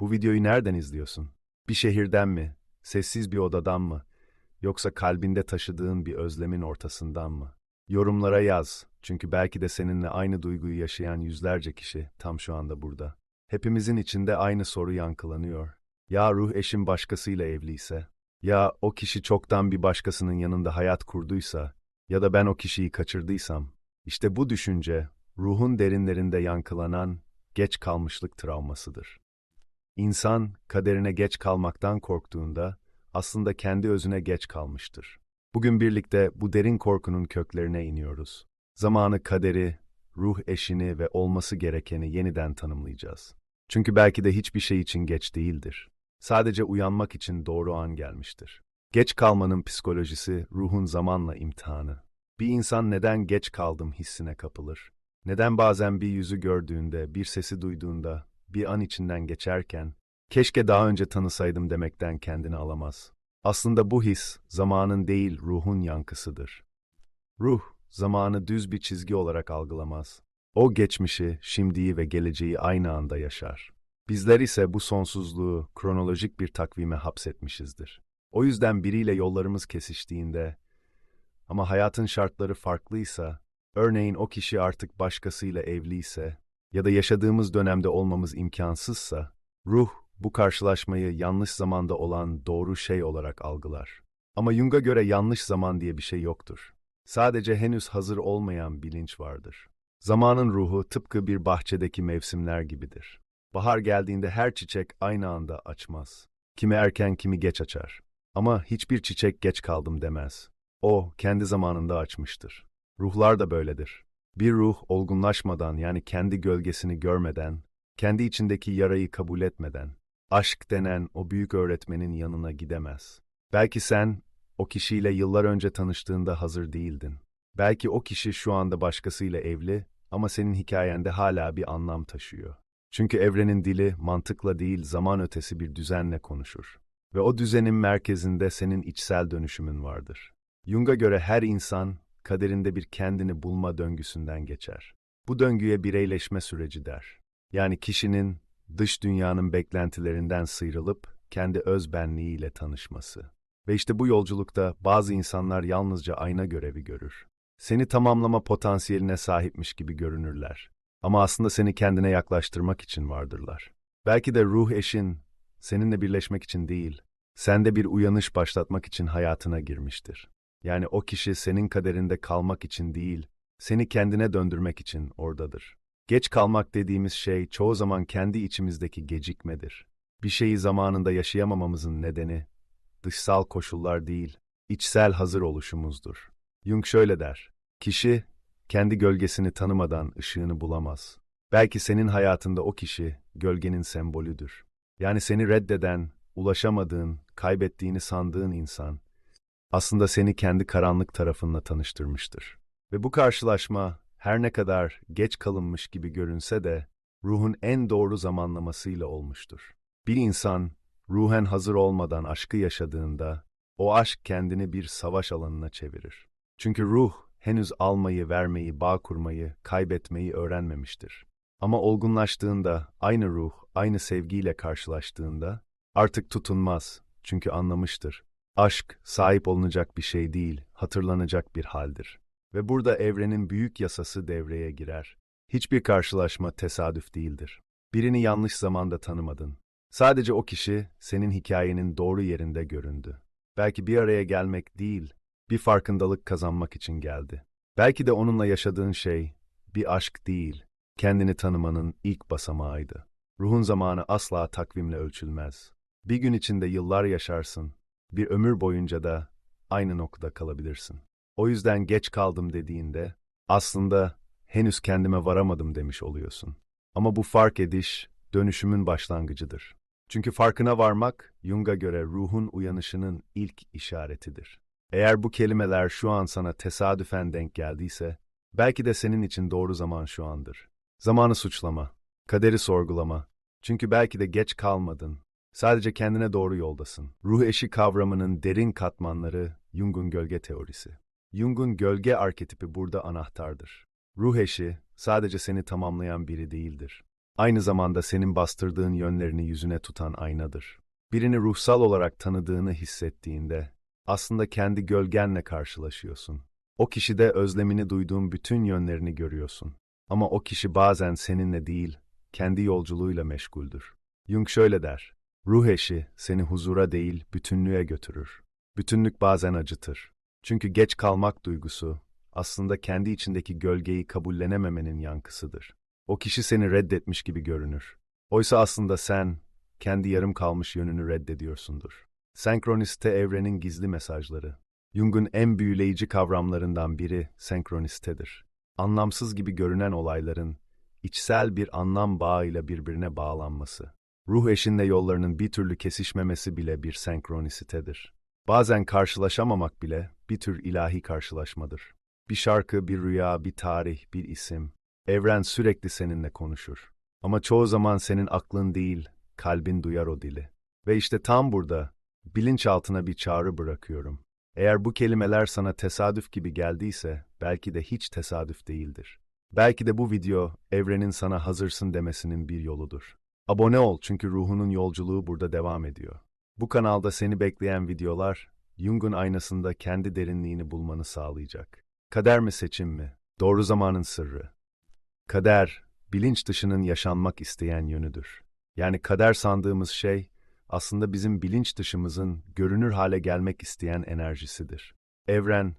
Bu videoyu nereden izliyorsun? Bir şehirden mi? Sessiz bir odadan mı? Yoksa kalbinde taşıdığın bir özlemin ortasından mı? Yorumlara yaz. Çünkü belki de seninle aynı duyguyu yaşayan yüzlerce kişi tam şu anda burada. Hepimizin içinde aynı soru yankılanıyor. Ya ruh eşim başkasıyla evliyse? Ya o kişi çoktan bir başkasının yanında hayat kurduysa? Ya da ben o kişiyi kaçırdıysam? İşte bu düşünce, ruhun derinlerinde yankılanan geç kalmışlık travmasıdır. İnsan kaderine geç kalmaktan korktuğunda aslında kendi özüne geç kalmıştır. Bugün birlikte bu derin korkunun köklerine iniyoruz. Zamanı kaderi, ruh eşini ve olması gerekeni yeniden tanımlayacağız. Çünkü belki de hiçbir şey için geç değildir. Sadece uyanmak için doğru an gelmiştir. Geç kalmanın psikolojisi ruhun zamanla imtihanı. Bir insan neden geç kaldım hissine kapılır? Neden bazen bir yüzü gördüğünde, bir sesi duyduğunda, bir an içinden geçerken, keşke daha önce tanısaydım demekten kendini alamaz. Aslında bu his, zamanın değil ruhun yankısıdır. Ruh, zamanı düz bir çizgi olarak algılamaz. O geçmişi, şimdiyi ve geleceği aynı anda yaşar. Bizler ise bu sonsuzluğu kronolojik bir takvime hapsetmişizdir. O yüzden biriyle yollarımız kesiştiğinde ama hayatın şartları farklıysa, örneğin o kişi artık başkasıyla evliyse ya da yaşadığımız dönemde olmamız imkansızsa, ruh bu karşılaşmayı yanlış zamanda olan doğru şey olarak algılar. Ama Jung'a göre yanlış zaman diye bir şey yoktur. Sadece henüz hazır olmayan bilinç vardır. Zamanın ruhu tıpkı bir bahçedeki mevsimler gibidir. Bahar geldiğinde her çiçek aynı anda açmaz. Kimi erken kimi geç açar. Ama hiçbir çiçek geç kaldım demez. O kendi zamanında açmıştır. Ruhlar da böyledir. Bir ruh olgunlaşmadan yani kendi gölgesini görmeden, kendi içindeki yarayı kabul etmeden, aşk denen o büyük öğretmenin yanına gidemez. Belki sen o kişiyle yıllar önce tanıştığında hazır değildin. Belki o kişi şu anda başkasıyla evli ama senin hikayende hala bir anlam taşıyor. Çünkü evrenin dili mantıkla değil zaman ötesi bir düzenle konuşur. Ve o düzenin merkezinde senin içsel dönüşümün vardır. Jung'a göre her insan kaderinde bir kendini bulma döngüsünden geçer. Bu döngüye bireyleşme süreci der. Yani kişinin dış dünyanın beklentilerinden sıyrılıp kendi öz benliğiyle tanışması. Ve işte bu yolculukta bazı insanlar yalnızca ayna görevi görür. Seni tamamlama potansiyeline sahipmiş gibi görünürler. Ama aslında seni kendine yaklaştırmak için vardırlar. Belki de ruh eşin seninle birleşmek için değil, sende bir uyanış başlatmak için hayatına girmiştir. Yani o kişi senin kaderinde kalmak için değil, seni kendine döndürmek için oradadır. Geç kalmak dediğimiz şey çoğu zaman kendi içimizdeki gecikmedir. Bir şeyi zamanında yaşayamamamızın nedeni dışsal koşullar değil, içsel hazır oluşumuzdur. Jung şöyle der: Kişi kendi gölgesini tanımadan ışığını bulamaz. Belki senin hayatında o kişi gölgenin sembolüdür. Yani seni reddeden, ulaşamadığın, kaybettiğini sandığın insan aslında seni kendi karanlık tarafınla tanıştırmıştır. Ve bu karşılaşma her ne kadar geç kalınmış gibi görünse de ruhun en doğru zamanlamasıyla olmuştur. Bir insan ruhen hazır olmadan aşkı yaşadığında o aşk kendini bir savaş alanına çevirir. Çünkü ruh henüz almayı, vermeyi, bağ kurmayı, kaybetmeyi öğrenmemiştir. Ama olgunlaştığında, aynı ruh, aynı sevgiyle karşılaştığında artık tutunmaz çünkü anlamıştır. Aşk sahip olunacak bir şey değil, hatırlanacak bir haldir. Ve burada evrenin büyük yasası devreye girer. Hiçbir karşılaşma tesadüf değildir. Birini yanlış zamanda tanımadın. Sadece o kişi senin hikayenin doğru yerinde göründü. Belki bir araya gelmek değil, bir farkındalık kazanmak için geldi. Belki de onunla yaşadığın şey bir aşk değil, kendini tanımanın ilk basamağıydı. Ruhun zamanı asla takvimle ölçülmez. Bir gün içinde yıllar yaşarsın, bir ömür boyunca da aynı noktada kalabilirsin. O yüzden geç kaldım dediğinde aslında henüz kendime varamadım demiş oluyorsun. Ama bu fark ediş dönüşümün başlangıcıdır. Çünkü farkına varmak Jung'a göre ruhun uyanışının ilk işaretidir. Eğer bu kelimeler şu an sana tesadüfen denk geldiyse, belki de senin için doğru zaman şu andır. Zamanı suçlama, kaderi sorgulama. Çünkü belki de geç kalmadın, sadece kendine doğru yoldasın. Ruh eşi kavramının derin katmanları Jung'un gölge teorisi. Jung'un gölge arketipi burada anahtardır. Ruh eşi sadece seni tamamlayan biri değildir. aynı zamanda senin bastırdığın yönlerini yüzüne tutan aynadır. Birini ruhsal olarak tanıdığını hissettiğinde, aslında kendi gölgenle karşılaşıyorsun. O kişide özlemini duyduğun bütün yönlerini görüyorsun. Ama o kişi bazen seninle değil, kendi yolculuğuyla meşguldür. Jung şöyle der, ruh eşi seni huzura değil, bütünlüğe götürür. Bütünlük bazen acıtır. Çünkü geç kalmak duygusu, aslında kendi içindeki gölgeyi kabullenememenin yankısıdır. O kişi seni reddetmiş gibi görünür. Oysa aslında sen, kendi yarım kalmış yönünü reddediyorsundur. Senkroniste evrenin gizli mesajları. Jung'un en büyüleyici kavramlarından biri senkronistedir. Anlamsız gibi görünen olayların, içsel bir anlam bağıyla birbirine bağlanması. Ruh eşinle yollarının bir türlü kesişmemesi bile bir senkronisitedir. Bazen karşılaşamamak bile bir tür ilahi karşılaşmadır. Bir şarkı, bir rüya, bir tarih, bir isim. Evren sürekli seninle konuşur. Ama çoğu zaman senin aklın değil, kalbin duyar o dili. Ve işte tam burada bilinçaltına bir çağrı bırakıyorum. Eğer bu kelimeler sana tesadüf gibi geldiyse belki de hiç tesadüf değildir. Belki de bu video evrenin sana hazırsın demesinin bir yoludur. Abone ol çünkü ruhunun yolculuğu burada devam ediyor. Bu kanalda seni bekleyen videolar Jung'un aynasında kendi derinliğini bulmanı sağlayacak. Kader mi seçim mi? Doğru zamanın sırrı. Kader, bilinç dışının yaşanmak isteyen yönüdür. Yani kader sandığımız şey, aslında bizim bilinç dışımızın görünür hale gelmek isteyen enerjisidir. Evren,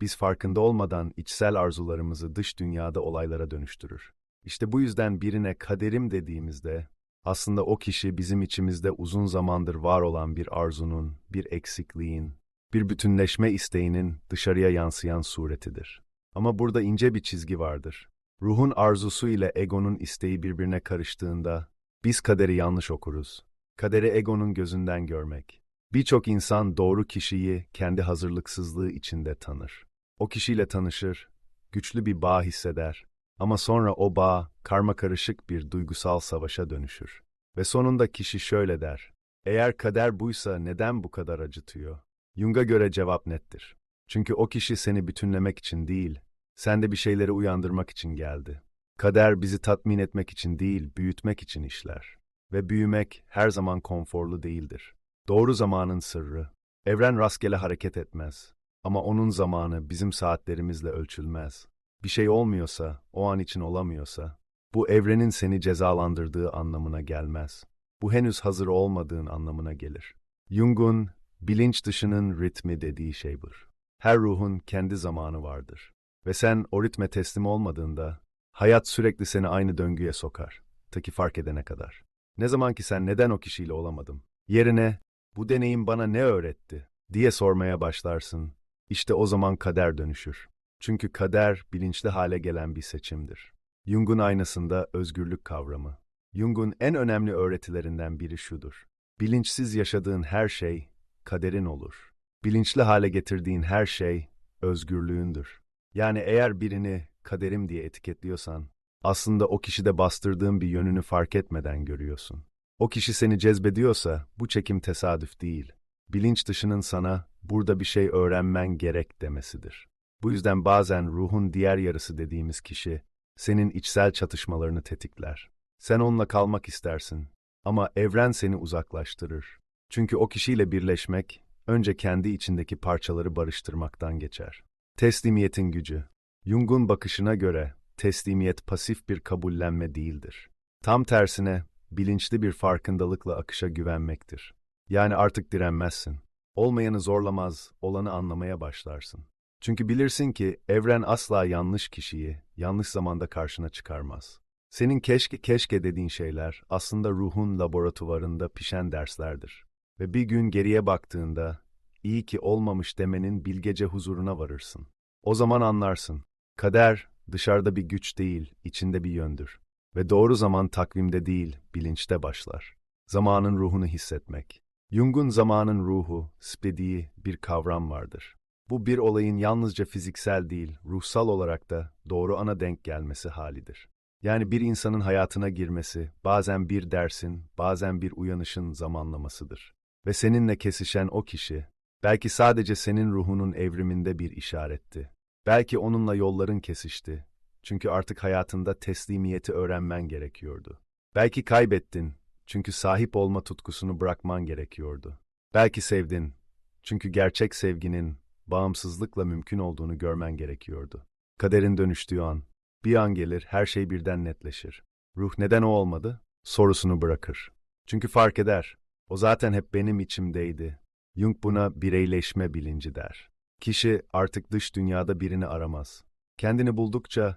biz farkında olmadan içsel arzularımızı dış dünyada olaylara dönüştürür. İşte bu yüzden birine kaderim dediğimizde, aslında o kişi bizim içimizde uzun zamandır var olan bir arzunun, bir eksikliğin, bir bütünleşme isteğinin dışarıya yansıyan suretidir. Ama burada ince bir çizgi vardır. Ruhun arzusu ile egonun isteği birbirine karıştığında, biz kaderi yanlış okuruz. Kaderi egonun gözünden görmek. Birçok insan doğru kişiyi kendi hazırlıksızlığı içinde tanır. O kişiyle tanışır, güçlü bir bağ hisseder ama sonra o bağ karma karışık bir duygusal savaşa dönüşür. Ve sonunda kişi şöyle der, eğer kader buysa neden bu kadar acıtıyor? Jung'a göre cevap nettir. Çünkü o kişi seni bütünlemek için değil, sende bir şeyleri uyandırmak için geldi. Kader bizi tatmin etmek için değil, büyütmek için işler. Ve büyümek her zaman konforlu değildir. Doğru zamanın sırrı. Evren rastgele hareket etmez. Ama onun zamanı bizim saatlerimizle ölçülmez. Bir şey olmuyorsa, o an için olamıyorsa, bu evrenin seni cezalandırdığı anlamına gelmez. Bu henüz hazır olmadığın anlamına gelir. Jung'un bilinç dışının ritmi dediği şey budur. Her ruhun kendi zamanı vardır. Ve sen o ritme teslim olmadığında, hayat sürekli seni aynı döngüye sokar. Ta ki fark edene kadar. Ne zaman ki sen neden o kişiyle olamadım? Yerine, bu deneyim bana ne öğretti? diye sormaya başlarsın. İşte o zaman kader dönüşür. Çünkü kader bilinçli hale gelen bir seçimdir. Jung'un aynasında özgürlük kavramı. Jung'un en önemli öğretilerinden biri şudur. Bilinçsiz yaşadığın her şey kaderin olur. Bilinçli hale getirdiğin her şey özgürlüğündür. Yani eğer birini kaderim diye etiketliyorsan, aslında o kişide bastırdığın bir yönünü fark etmeden görüyorsun. O kişi seni cezbediyorsa bu çekim tesadüf değil. Bilinç dışının sana burada bir şey öğrenmen gerek demesidir. Bu yüzden bazen ruhun diğer yarısı dediğimiz kişi senin içsel çatışmalarını tetikler. Sen onunla kalmak istersin ama evren seni uzaklaştırır. Çünkü o kişiyle birleşmek önce kendi içindeki parçaları barıştırmaktan geçer. Teslimiyetin gücü. Jung'un bakışına göre teslimiyet pasif bir kabullenme değildir. Tam tersine bilinçli bir farkındalıkla akışa güvenmektir. Yani artık direnmezsin. Olmayanı zorlamaz, olanı anlamaya başlarsın. Çünkü bilirsin ki evren asla yanlış kişiyi yanlış zamanda karşına çıkarmaz. Senin keşke keşke dediğin şeyler aslında ruhun laboratuvarında pişen derslerdir. Ve bir gün geriye baktığında iyi ki olmamış demenin bilgece huzuruna varırsın. O zaman anlarsın. Kader dışarıda bir güç değil, içinde bir yöndür. Ve doğru zaman takvimde değil, bilinçte başlar. Zamanın ruhunu hissetmek. Jung'un zamanın ruhu, dediği bir kavram vardır. Bu bir olayın yalnızca fiziksel değil, ruhsal olarak da doğru ana denk gelmesi halidir. Yani bir insanın hayatına girmesi, bazen bir dersin, bazen bir uyanışın zamanlamasıdır. Ve seninle kesişen o kişi, belki sadece senin ruhunun evriminde bir işaretti. Belki onunla yolların kesişti. Çünkü artık hayatında teslimiyeti öğrenmen gerekiyordu. Belki kaybettin, çünkü sahip olma tutkusunu bırakman gerekiyordu. Belki sevdin, çünkü gerçek sevginin bağımsızlıkla mümkün olduğunu görmen gerekiyordu. Kaderin dönüştüğü an, bir an gelir, her şey birden netleşir. Ruh neden o olmadı? Sorusunu bırakır. Çünkü fark eder. O zaten hep benim içimdeydi. Jung buna bireyleşme bilinci der. Kişi artık dış dünyada birini aramaz. Kendini buldukça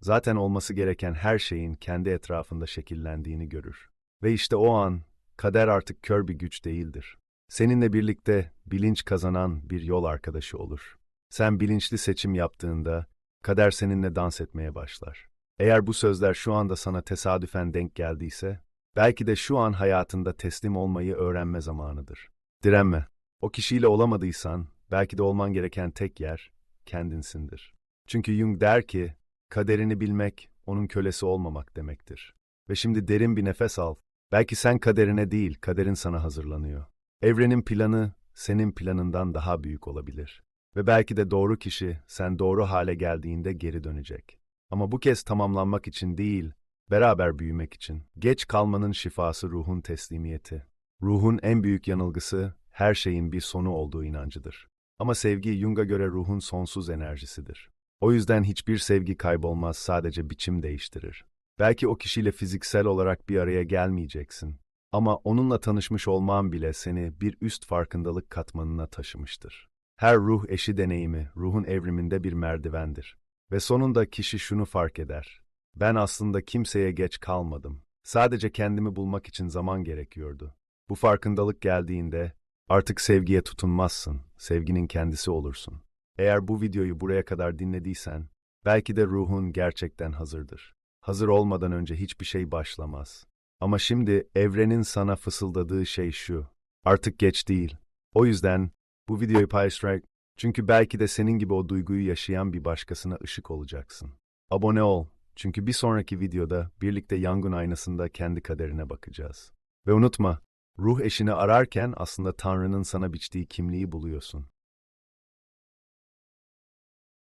zaten olması gereken her şeyin kendi etrafında şekillendiğini görür. Ve işte o an kader artık kör bir güç değildir. Seninle birlikte bilinç kazanan bir yol arkadaşı olur. Sen bilinçli seçim yaptığında kader seninle dans etmeye başlar. Eğer bu sözler şu anda sana tesadüfen denk geldiyse, belki de şu an hayatında teslim olmayı öğrenme zamanıdır. Direnme. O kişiyle olamadıysan, belki de olman gereken tek yer kendinsindir. Çünkü Jung der ki, kaderini bilmek, onun kölesi olmamak demektir. Ve şimdi derin bir nefes al. Belki sen kaderine değil, kaderin sana hazırlanıyor. Evrenin planı, senin planından daha büyük olabilir. Ve belki de doğru kişi, sen doğru hale geldiğinde geri dönecek. Ama bu kez tamamlanmak için değil, beraber büyümek için. Geç kalmanın şifası ruhun teslimiyeti. Ruhun en büyük yanılgısı, her şeyin bir sonu olduğu inancıdır. Ama sevgi Jung'a göre ruhun sonsuz enerjisidir. O yüzden hiçbir sevgi kaybolmaz, sadece biçim değiştirir. Belki o kişiyle fiziksel olarak bir araya gelmeyeceksin. Ama onunla tanışmış olman bile seni bir üst farkındalık katmanına taşımıştır. Her ruh eşi deneyimi, ruhun evriminde bir merdivendir. Ve sonunda kişi şunu fark eder. Ben aslında kimseye geç kalmadım. Sadece kendimi bulmak için zaman gerekiyordu. Bu farkındalık geldiğinde artık sevgiye tutunmazsın, sevginin kendisi olursun. Eğer bu videoyu buraya kadar dinlediysen, belki de ruhun gerçekten hazırdır. Hazır olmadan önce hiçbir şey başlamaz. Ama şimdi evrenin sana fısıldadığı şey şu. Artık geç değil. O yüzden bu videoyu paylaşarak çünkü belki de senin gibi o duyguyu yaşayan bir başkasına ışık olacaksın. Abone ol. Çünkü bir sonraki videoda birlikte yangın aynasında kendi kaderine bakacağız. Ve unutma, ruh eşini ararken aslında Tanrı'nın sana biçtiği kimliği buluyorsun.